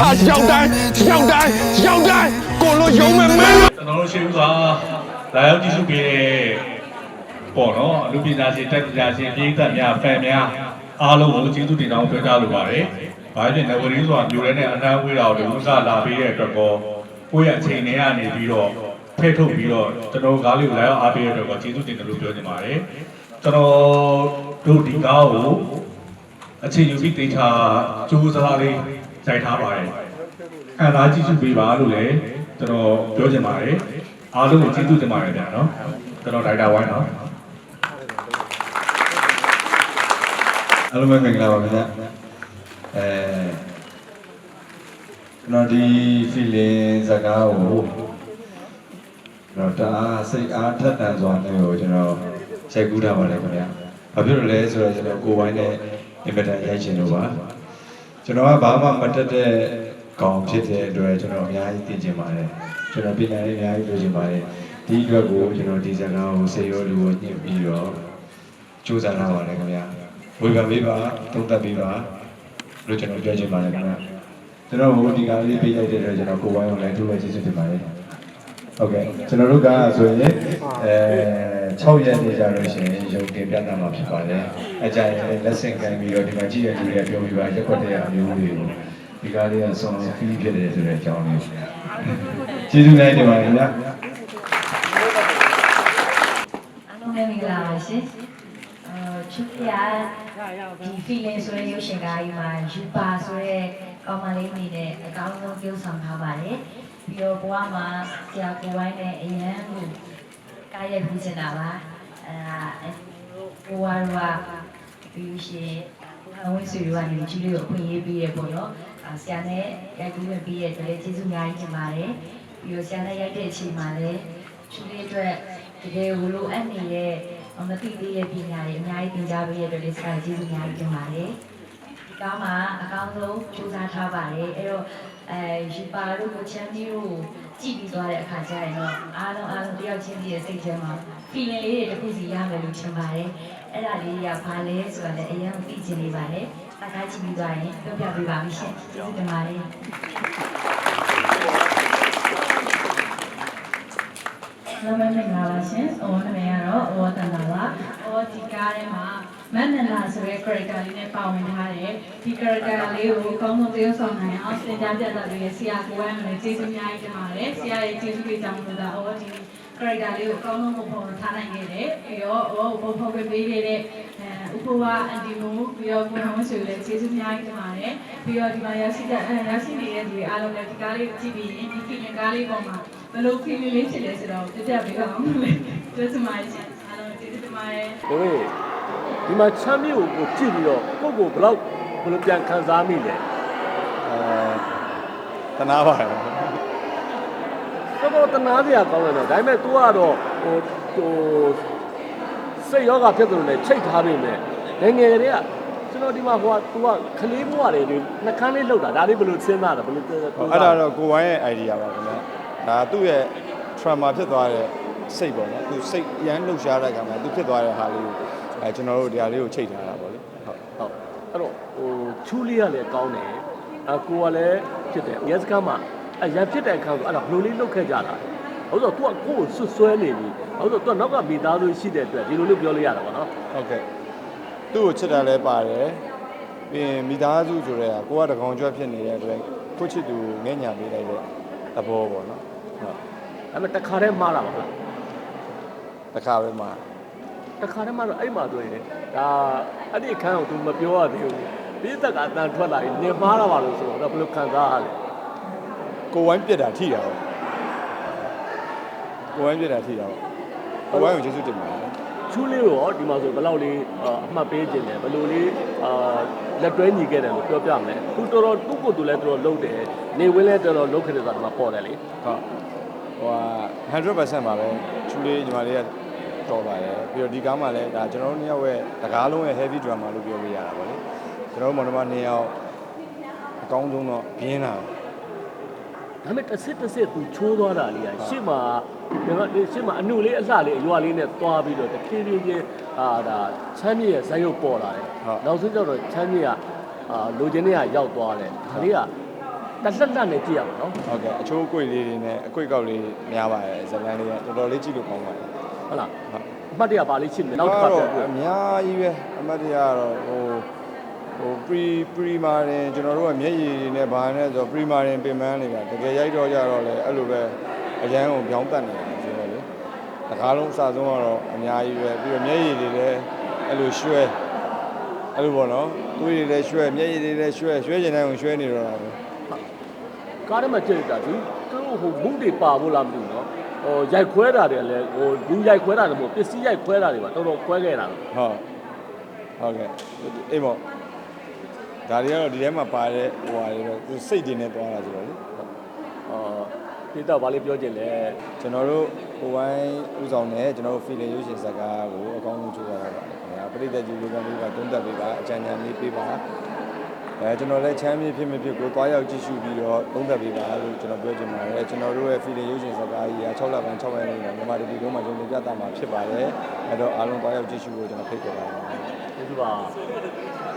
ဟာရောက်တိုင်းရောက်တိုင်းရောက်တိုင်းကိုလိုယုံမဲ့မင်းလို့ကျွန်တော်တို့ရှိဦးစွာလာရောက်ကြည့်ရှုပေးတဲ့ပေါ့နော်လူပညာရှင်တက်ပညာရှင်ပြည်သက်များဖန်များအားလုံးကိုကျေးဇူးတင်ကြောင်းပြောကြားလိုပါတယ်။ဘာဖြစ်လဲနဝရင်းဆိုတာမျိုးရဲနဲ့အနှမ်းဝေးတာကိုလူကလာပေးတဲ့အတွက်ကောကိုယ့်ရဲ့အချိန်တွေကနေပြီးတော့ဖဲထုတ်ပြီးတော့ကျွန်တော်ကားလေးကိုလာရောက်အားပေးတဲ့အတွက်ကောကျေးဇူးတင်တယ်လို့ပြောချင်ပါတယ်။ကျွန်တော်တို့ဒီကားကိုအခြေယူပြီးတေချာကြိုးစားလေး စိုက်ထားပါတယ်။ခံစားကြည့်ရှုပေးပါလို့လည်းကျွန်တော်ပြောချင်ပါတယ်အားလုံးကိုကျေးဇူးတင်ပါတယ်ဗျာနော်ကျွန်တော်ဒိုက်တာဝိုင်းနော်အားလုံးပဲမင်္ဂလာပါခင်ဗျာအဲကျွန်တော်ဒီ feeling စကားကိုကျွန်တော်တအားစိတ်အားထက်သန်စွာနဲ့ကိုကျွန်တော်ချိန်ကူးထားပါတယ်ခင်ဗျာဘာဖြစ်လို့လဲဆိုတော့ကျွန်တော်ကိုယ်ပိုင်းနဲ့အင်မတန်ရိုက်ချင်လို့ပါ ကျွန်တော်ကဘာမှမတက်တဲ့ကောင်ဖြစ်တဲ့အတွက်ကျွန်တော်အများကြီးသိချင်ပါတယ်ကျွန်တော်ပြင်လာလေးအများကြီးလိုချင်ပါတယ်ဒီအတွက်ကိုကျွန်တော်ဒီစကားကိုစေရောလူကိုညှစ်ပြီးတော့စူးစမ်းထားပါတယ်ခင်ဗျာဝေဖန်ပေးပါသုံးသပ်ပေးပါလို့ကျွန်တော်ပြောချင်ပါတယ်ခင်ဗျာကျွန်တော်ဘုဒီကားလေးပေးလိုက်တဲ့အတွက်ကျွန်တော်ကိုယ်ဝိုင်းကိုလည်းသူ့ရဲ့ကျေးဇူးတင်ပါတယ်ဟုတ်ကဲ့ကျွန်တော်တို့ကဆိုရင်အဲ 6ရက်နေကြလို့ရှိရင်ရုံတင်ပြတာမှာဖြစ်ပါတယ်အကြိုင်လက်ဆင့်ကမ်းပြီးတော့ဒီမှာကြည့်ရတဲ့လူတွေကပြောပြပါရက်ွက်တဲ့အမျိုးတွေကိုဒီကားလေးကဆုံးဖီးဖြစ်တယ်ဆိုတဲ့အကြောင်းလေးကျေးဇူးများတင်ပါတယ်ခင်ဗျာအားလုံးပဲမင်္ဂလာပါရှင်။အာချစ်ပြဒီ feeling ဆိုတဲ့ရုပ်ရှင်ကားကြီးမှာယူပါဆိုတဲ့ကောင်မလေးအနေနဲ့အကောင်းဆုံးပြုဆောင်ထားပါတယ်။ပြီးတော့ဘဝမှာဆရာကိုဝိုင်းနဲ့အရန်ကို ကားရိုက်ပြီးနေတာပါ။အဲဒါဘဝရောပြီးရှင်အဝိဆွေရောကနေကြီးလေးကိုအခွင့်အရေးပေးရပေါ့နော်။အာဆရာနဲ့ရိုက်ပြီးဝင်ပြီးရတဲ့အတွက်ကျေးဇူးအများကြီးတင်ပါတယ်။ပြီးတော့ဆရာနဲ့ရိုက်တဲ့အချိန်မှာလည်းချူလေးအတွက်တကယ်ဝလိုအပ်နေတဲ့မသိသေးတဲ့ပညာတွေအများကြီးသင်ကြားပေးရတဲ့လေးစကားကျေးဇူးအများကြီးတင်ပါတယ်ဒီ ကားမှာအကောင်းဆုံးစူးစမ်းထားပါတယ်အဲ့တော့အဲယူပါတို့ကိုချမ်းကြီးတို့ကြည့်ပြီးသွားတဲ့အခါကျရင်တော့အားလုံးအားလုံးတယောက်ချင်းစီရဲ့စိတ်ထဲမှာ feeling လေးတွေတစ်ခုစီရမယ်လို့ထင်ပါတယ်အဲ့ဒါလေးကဘာလဲဆိုတာလည်းအရင်သိချင်နေပါတယ်စကားကြည့်ပြီးသွားရင်ပြောပြပေးပါမယ်ရှင်ကျေးဇူးတင်ပါတယ်နမမင်္ဂလာပါရှင်။အော်နာမည်ကတော့အော်တန်တာပါ။အော်ဒီကားထဲမှာ မန်နန္ဒာဆိုတဲ့ character လေးနဲ့ပါဝင်ထားတယ်။ဒီ character လေးကိုကောင်းကောင်းသရုပ်ဆောင်နိုင်အောင်သင်ကြားပြသပေးတဲ့ဆရာကိုဝမ်းလည်းကျေးဇူးအများကြီးတင်ပါတယ်။ဆရာရဲ့ကျေးဇူးတွေကြောင့်လို့ဒါအော်ဒီ character လေးကိုကောင်းကောင်းပုံဖော်ထားနိုင်ခဲ့တယ်။ပြီးတော့အော်ပုံဖော်ပေးခဲ့တဲ့အဲဥပဝအန်တီမို့ပြီးတော့ကိုဟောင်းဆိုလည်းကျေးဇူးအများကြီးတင်ပါတယ်။ပြီးတော့ဒီမှာရရှိတဲ့အဲရရှိနေတဲ့ဒီအားလုံးလည်းဒီကားလေးကိုကြည့်ပြီးရင်ဒီ feeling ကားလေးပေါ်မှာဘယ်လို feeling လေးဖြစ်လဲဆိုတော့ပြပြပေးပါဦးလေပြောချင်ပါတယ်ရှင်အားလုံးကျေးဇူးတင်ပါတယ်ကိုယ် ဒီမှာချမ်းမြေကိုကိုကြည့်ပြီးတော့ကိုယ့်ကိုဘယ်လောက်ဘယ်လိုပြန်ခံစားမိလဲအဲတနာပါတယ်တော်တော်တနာစရာကောင်းတယ်နော်ဒါပေမဲ့ तू ကတော့ဟိုဟိုစိတ်ယောဂဖြစ်တယ်လို့လည်းချိတ်ထားပြီမဲ့ငယ်ငယ်ကလေးကကျွန်တော်ဒီမှာဟိုက तू ကခလေးဘွားတွေဒီနှကန်းလေးလှုပ်တာဒါလေးဘယ်လိုစဉ်းစားတာဘယ်လိုဟုတ်အဲ့ဒါတော့ကိုဝိုင်းရဲ့ idea ပါခင်ဗျာဒါသူ့ရဲ့ trauma ဖြစ်သွားတဲ့စိတ်ပေါ့နော်သူစိတ်အရန်လှုပ်ရှားတဲ့အခါမှာသူဖြစ်သွားတဲ့ဟာလေးကို အဲကျွန်တော်တို့ဒီဟာလေးကိုချိန်ထားတာပေါ့လေဟုတ်ဟုတ်အဲ့တော့ဟိုချူးလေးကလည်းကောင်းတယ်အကိုကလည်းဖြစ်တယ်ရဲစကားမှာအရန်ဖြစ်တဲ့အခါဆိုအဲ့ဒါဘယ်လိုလေးလှုပ်ခဲ့ကြတာဟုတ်ဆို तू ကကိုယ့်ကိုဆွဆွဲနေပြီဟုတ်ဆို तू ကနောက်ကမိသားစုရှိတဲ့အတွက်ဒီလိုလေးပြောလို့ရတာပေါ့နော်ဟုတ်ကဲ့သူ့ကိုချစ်တာလည်းပါတယ်ပြီးရင်မိသားစုဆိုတဲ့ဟာကိုကတကောင်ကြွက်ဖြစ်နေတဲ့အတွက်ကိုချစ်သူငဲ့ညာပေးလိုက်တဲ့သဘောပေါ့နော်ဟုတ်အဲ့မဲ့တခါတည်းမှားတာပါလားတစ်ခါပဲမှာ တခါတည်းမှာတော့အဲ့မှာတွေ့တယ်ဒါအဲ့ဒီအခန်းကို तू မပြောရသေးဘူးပြီးသက်ကအတန်ထွက်လာရင်နေမှားတာပါလို့ဆိုတော့ဘယ်လိုခံစားရလဲကိုဝိုင်းပြက်တာထိတာပေါ့ကိုဝိုင်းပြက်တာထိတာပေါ့ကိုဝိုင်းကိုကျေးဇူးတင်ပါတယ်ချူးလေးရောဒီမှာဆိုဘယ်လောက်လေးအာအမှတ်ပေးခြင်းလဲဘယ်လိုလေးအာလက်တွဲညီခဲ့တယ်လို့ပြောပြမယ်သူတော်တော်သူ့ကိုယ်သူလည်းတော်တော်လုပ်တယ်နေဝင်းလည်းတော်တော်လုပ်ခဲ့တယ်ဆိုတာဒီမှာပေါ်တယ်လေဟုတ်ဟိုဟာ100%ပါပဲချူလေးညီမလေးက တော်ပါတယ်ပြီးတော့ဒီကားမှာလည်းဒါကျွန်တော်တို့နှစ်ယောက်ရဲ့တကားလုံးရဲ့ heavy drama လို့ပြောလို့ရတာပေါ့လေကျွန်တော်တို့မောင်နှမနှစ်ယောက်အကောင်းဆုံးတော့ပြင်းတာပဲဒါပေမဲ့တစ်စစ်တစ်စစ်သူချိုးသွားတာလေးอ่ะရှေ့မှာဒီမှာဒီရှေ့မှာအနုလေးအလှလေးအရွာလေးနဲ့သွားပြီးတော့တဖြည်းဖြည်းချင်းအာဒါချမ်းမြေရဲ့ဇက်ရုပ်ပေါ်လာတယ်နောက်ဆုံးကျတော့ချမ်းမြေကအာလိုချင်တဲ့ကရောက်သွားတယ်ဒါလေးကတက်လက်လက်နဲ့ကြည့်ရမှာနော်ဟုတ်ကဲ့အချိုးအကွေလေးတွေနဲ့အကွေကောက်လေးများပါတယ်ဇလန်လေးကတော်တော်လေးကြည့်လို့ကောင်းပါတယ် ဟုတ်လားဟုတ်အမှတ်တရပါလေးရှိနေနောက်တစ်ခါပြန်ပြောအများကြီးပဲအမတ်တရားကတော့ဟိုဟို pre pre မာရင်ကျွန်တော်တို့ကမျက်ရည်တွေနဲ့ဘာနဲ့ဆို pre မာရင်ပင်ပန်းနေတာတကယ်ရိုက်တော့ကြတော့လေအဲ့လိုပဲအရန်ကိုပြောင်းတက်နေတာဆိုတော့လေတကားလုံးအစဆုံးကတော့အများကြီးပဲပြီးတော့မျက်ရည်တွေလည်းအဲ့လိုရွှဲအဲ့လိုပေါ့နော်သွေးတွေလည်းရွှဲမျက်ရည်တွေလည်းရွှဲရွှဲကျင်တိုင်းကိုရွှဲနေတော့တာပဲကားထဲမှာကြည့်တာဒီသူတို့ဟိုမုန်းတွေပါဖို့လားမသိဘူးနော် ဟိုရိုက်ခွဲတာတွေလည်းဟိုလူရိုက်ခွဲတာတွေမဟုတ်ပစ္စည်းရိုက်ခွဲတာတွေပါတော်တော်ခွဲခဲ့တာဟုတ်ဟုတ်ကဲ့အေးပေါ့ဒါတွေကတော့ဒီထဲမှာပါတဲ့ဟိုဟာတွေပဲသူစိတ်တွေနဲ့သွားတာဆိုတော့လေအော်ဒီတော့ဗာလေးပြောချင်လဲကျွန်တော်တို့ဟိုဝိုင်းဥဆောင်နဲ့ကျွန်တော်တို့ feeling ရုပ်ရှင်ဇာတ်ကားကိုအကောင်းဆုံးကြိုးစားရပါတယ်ခင်ဗျာပရိသတ်ကြီးလူကလေးကတုံးတက်ပေးပါအကြံဉာဏ်လေးပေးပါ အဲကျွန်တော်လည်းချမ်းမြေဖြစ်မဖြစ်ကိုတွားရောက်ကြည့်ရှုပြီးတော့တုံးတက်ပေးပါလို့ကျွန်တော်ပြောချင်ပါတယ်ကျွန်တော်တို့ရဲ့ feeling ရုပ်ရှင်ဇာတ်ကားကြီးက6လပိုင်း6ရက်နေ့မှာမြန်မာတပြည်လုံးမှာကျွန်တော်ပြသမှာဖြစ်ပါတယ်အဲ့တော့အားလုံးတွားရောက်ကြည့်ရှုဖို့ကျွန်တော်ဖိတ်ခေါ်ပါတယ်ကျေးဇူးပါ